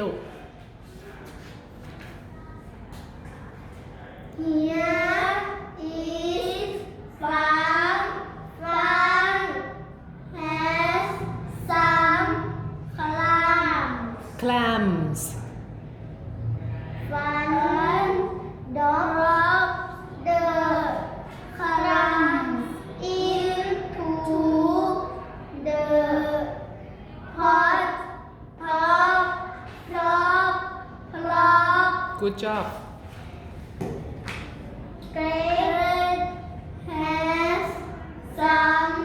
low. Here is fun, fun has some clams. Clams. Good job Great has some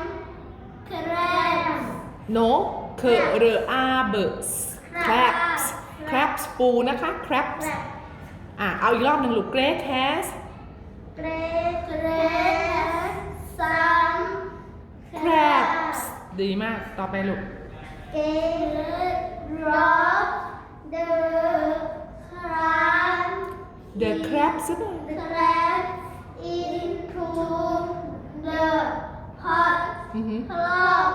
crabs. no คือเรืออาเบส crabs crabs ปูนะคะ crabs อะ เอาอีกรอบหนึ่งลูก great has Great, great has some crabs ดีมาก ต่อไปลูก Great drop the crab. the crabs ใช่ไหม The crab into the pot. อือหือ Plop,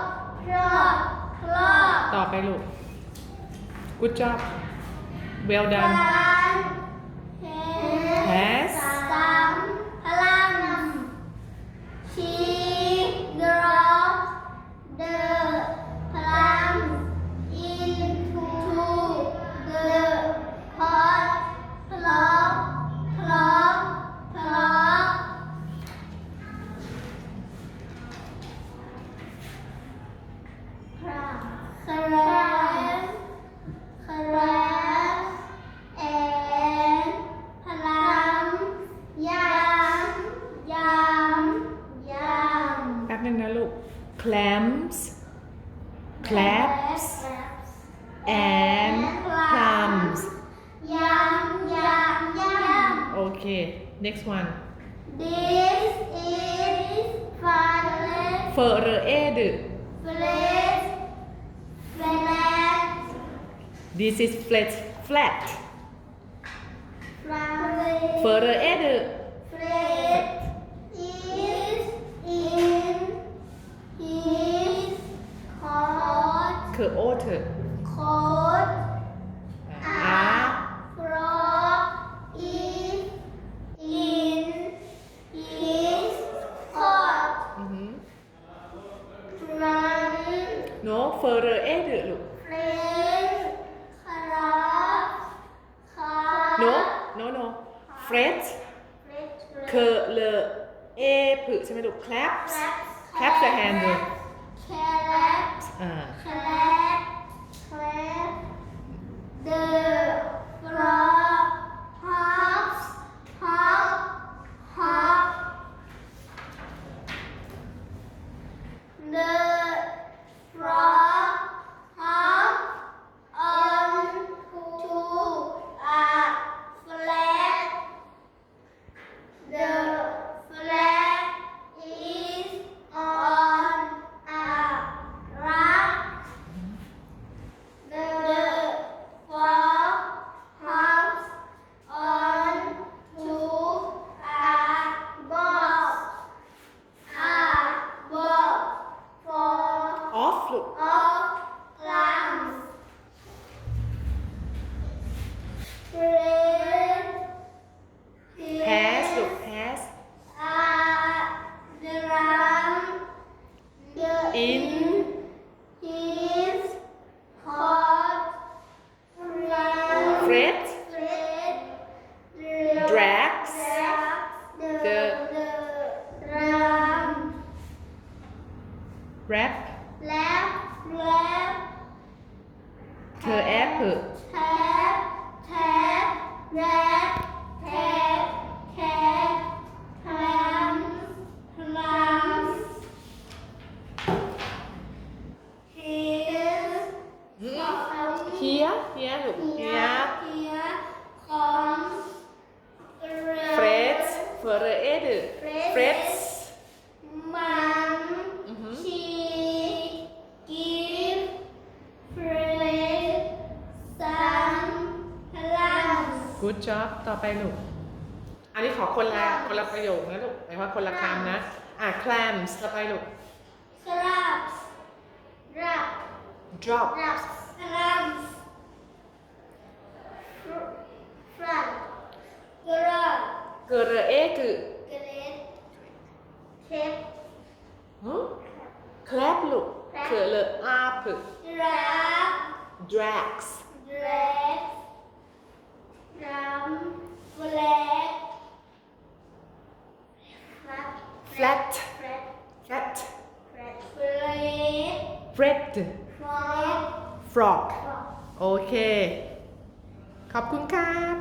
plop, plop. ต่อไปลูก good job well done One Has and plums. Yum, yum, yum. Okay, next one. This is Flat. Flat. This is flat. Flat. Furnace. Furnace. no เฟอร์เรเอดลูก Fred, crab, crab. no no no fret Fred, คือเลเอผึใช่ไหมลูก claps clap the hand เลย Clap, อ่า clap, clap. The frog has ลูก has a drum the in his hot fret Fred drags the, the the drum rap lap lap เธอแอปผึ tap เฮียเฮียลูกเฮีย here comes frets เฟอร์เรเอด frets Mom, Mhm. she give Fred some plums. good job ต่อไปลูก อันนี้ขอคนละคนละประโยคนะลูกหมายความว่าคนละคำนะ อะ clams ต่อไปลูก Crabs. Crab. drop Crabs. France, France, Girl, เกเรเอคือ Great, Chef, หึแคลปลูกเกเรอาผึ Giraffe, drax. Dress, Drum, Flat, Flat, flat. Flat. Flat, flat, flat, flat, flat, flat, flat, flat, flat, flat, flat, flat, flat, frog โอเค ขอบคุณครับ